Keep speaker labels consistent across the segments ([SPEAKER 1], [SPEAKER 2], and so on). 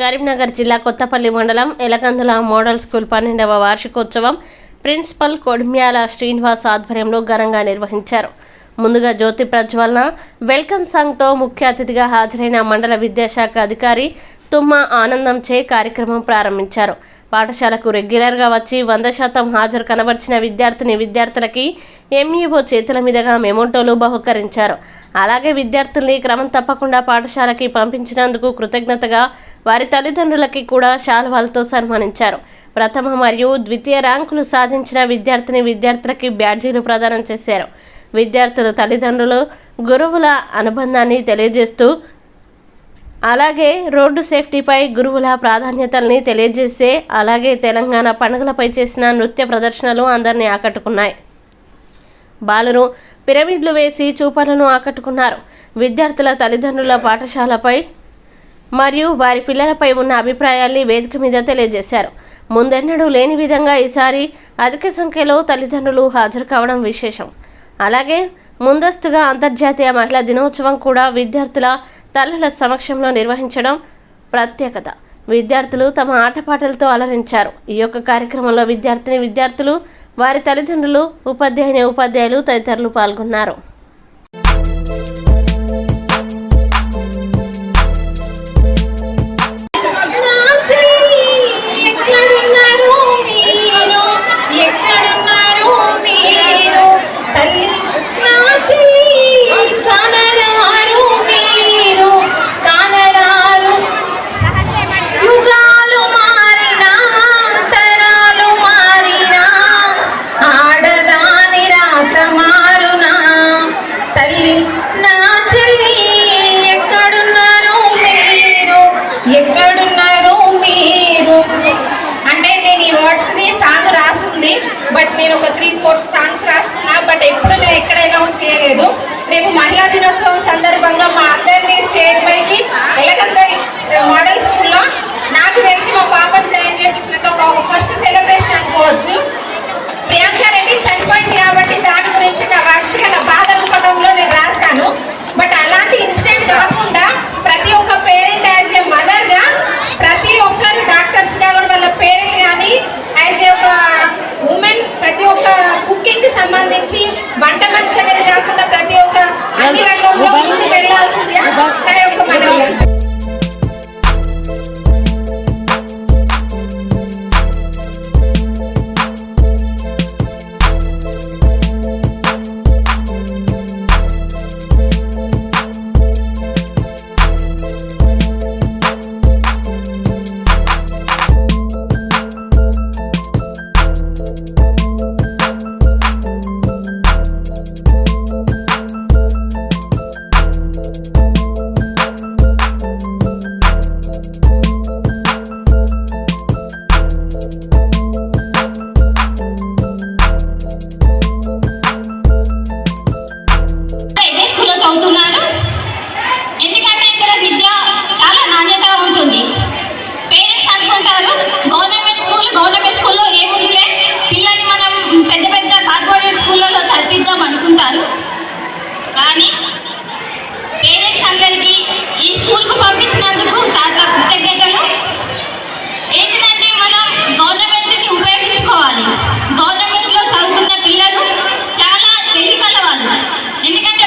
[SPEAKER 1] కరీంనగర్ జిల్లా కొత్తపల్లి మండలం ఎలకందుల model school పన్నెండవ వార్షికోత్సవం ప్రిన్సిపల్ కొడిమ్యాల శ్రీనివాస్ ఆధ్వర్యంలో ఘనంగా నిర్వహించారు. ముందుగా జ్యోతి ప్రజ్వలన వెల్కమ్ సాంగ్తో ముఖ్య అతిథిగా హాజరైన మండల విద్యాశాఖ అధికారి తుమ్మ ఆనందం చే కార్యక్రమం ప్రారంభించారు. పాఠశాలకు రెగ్యులర్గా వచ్చి వంద శాతం హాజరు కనబర్చిన విద్యార్థిని విద్యార్థులకి ఎంఈఓ చేతుల మీదుగా మెమోటోలు బహుకరించారు. అలాగే విద్యార్థుల్ని క్రమం తప్పకుండా పాఠశాలకి పంపించినందుకు కృతజ్ఞతగా వారి తల్లిదండ్రులకి కూడా శాలువాలతో సన్మానించారు. ప్రథమ మరియు ద్వితీయ ర్యాంకులు సాధించిన విద్యార్థిని విద్యార్థులకి బ్యాడ్జీలు ప్రదానం చేశారు. విద్యార్థుల తల్లిదండ్రులు గురువుల అనుబంధాన్ని తెలియజేస్తూ అలాగే రోడ్డు సేఫ్టీపై గురువుల ప్రాధాన్యతల్ని తెలియజేసే అలాగే తెలంగాణ పండుగలపై చేసిన నృత్య ప్రదర్శనలు అందరినీ ఆకట్టుకున్నాయి. బాలురు పిరమిడ్లు వేసి చూపలను ఆకట్టుకున్నారు. విద్యార్థుల తల్లిదండ్రుల పాఠశాలపై మరియు వారి పిల్లలపై ఉన్న అభిప్రాయాల్ని వేదిక మీద తెలియజేశారు. ముందెన్నడూ లేని విధంగా ఈసారి అధిక సంఖ్యలో తల్లిదండ్రులు హాజరు కావడం విశేషం. అలాగే ముందస్తుగా అంతర్జాతీయ మహిళా దినోత్సవం కూడా విద్యార్థుల తల్లుల సమక్షంలో నిర్వహించడం ప్రత్యేకత. విద్యార్థులు తమ ఆటపాటలతో అలరించారు. ఈ యొక్క కార్యక్రమంలో విద్యార్థిని విద్యార్థులు వారి తల్లిదండ్రులు ఉపాధ్యాయుని ఉపాధ్యాయులు తదితరులు పాల్గొన్నారు.
[SPEAKER 2] చేద్దాం అనుకుంటారు. కానీ పేరెంట్స్ అందరికీ ఈ స్కూల్కు పంపించినందుకు చాలా కృతజ్ఞతలు. ఏంటిదంటే మనం గవర్నమెంట్ని ఉపయోగించుకోవాలి. గవర్నమెంట్లో చదువుతున్న పిల్లలు చాలా తెలివికల వాళ్ళు ఎందుకంటే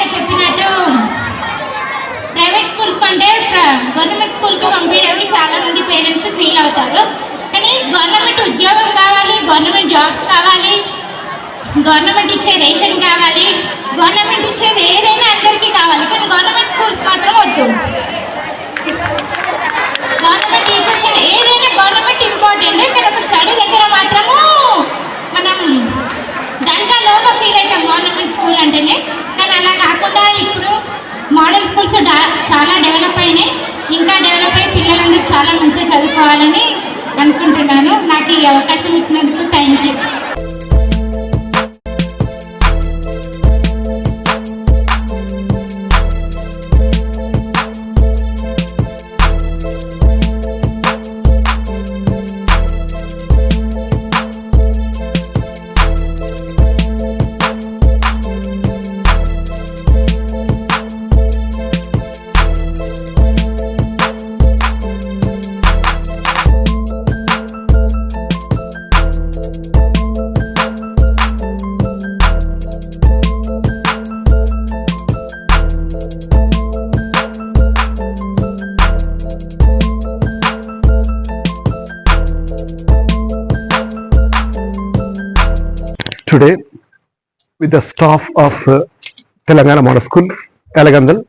[SPEAKER 2] ఇందాక చెప్పినట్టు. ప్రైవేట్ స్కూల్స్ కంటే గవర్నమెంట్
[SPEAKER 3] స్కూల్కి పంపించడానికి చాలామంది పేరెంట్స్ ఫీల్ అవుతారు. కానీ గవర్నమెంట్ ఉద్యోగం కావాలి గవర్నమెంట్ జాబ్స్ కావాలి గవర్నమెంట్ ఇచ్చే రేషన్ కావాలి గవర్నమెంట్ ఇచ్చేది ఏదైనా అందరికీ కావాలి కానీ గవర్నమెంట్ స్కూల్స్ మాత్రం వద్దు. మోడల్ స్కూల్స్ చాలా డెవలప్ అయినాయి. ఇంకా డెవలప్ అయ్యి పిల్లలందరూ చాలా మంచిగా చదువుకోవాలని అనుకుంటున్నాను. నాకు ఈ అవకాశం ఇచ్చినందుకు
[SPEAKER 4] today with the staff of uh, Telangana Model School, Elagandal,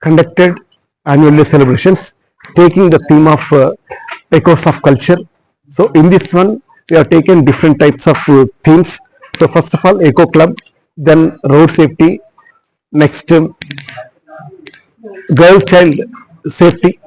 [SPEAKER 4] conducted annual celebrations taking the theme of uh, echoes of culture. So in this one, we have taken different types of uh, themes. So first of all, Eco Club, then road safety, next um, girl child safety,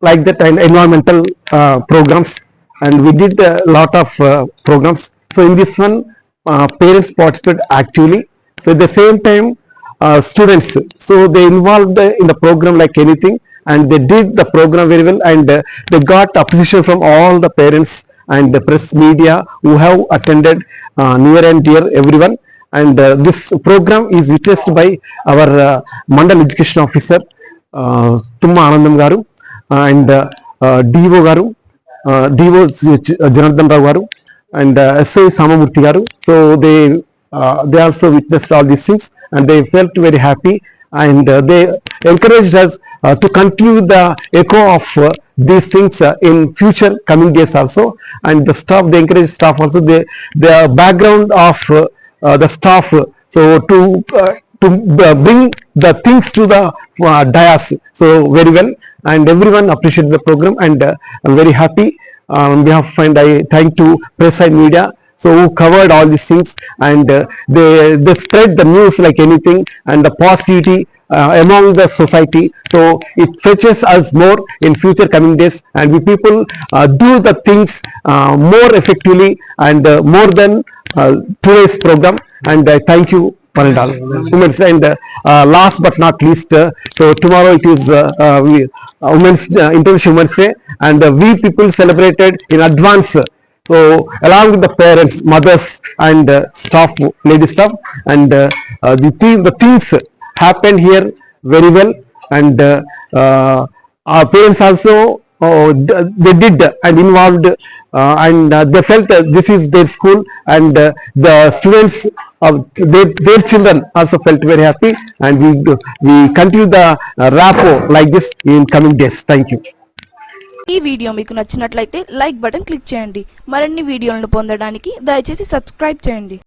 [SPEAKER 4] like that and environmental uh, programs and we did a lot of uh, programs so in this one uh, parents participate actively. So at the same time, uh, students, so they involved in the program like anything and they did the program very well and uh, they got appreciation from all the parents and the press media who have attended uh, near and dear everyone and uh, this program is witnessed by our uh, Mandal Education Officer uh, Tumma Anandam Garu and uh, uh, DO Garu, uh, DO Janardhan Garu and uh, S.A. Samamurthy garu. So they uh, they also witnessed all these things and they felt very happy and uh, they encouraged us uh, to continue the echo of uh, these things uh, in future coming days also and the staff they encouraged staff also they their background of uh, uh, the staff uh, so to uh, to uh, bring the things to the uh, dais so very well and everyone appreciated the program and uh, i'm very happy on behalf of and I thank to press and media so who covered all these things and uh, they they spread the news like anything and the positivity uh, among the society. So it fetches us more in future coming days and we people uh, do the things uh, more effectively and uh, more than uh, today's program. And I thank you and women's and uh, last but not least uh, so tomorrow it is uh, uh, we, uh, women's uh, international women's day and uh, we people celebrated in advance. So along with the parents mothers and uh, staff lady staff and uh, uh, the thing the things happened here very well and uh, uh, our parents also uh, they did and involved uh, and uh, they felt that this is their school and uh, the students of their, their children also felt very happy and we we continue the uh, rapport like this in coming days thank you
[SPEAKER 5] ఈ video మీకు నచ్చినట్లయితే like button click చేయండి మరిన్ని వీడియోలను పొందడానికి దయచేసి subscribe చేయండి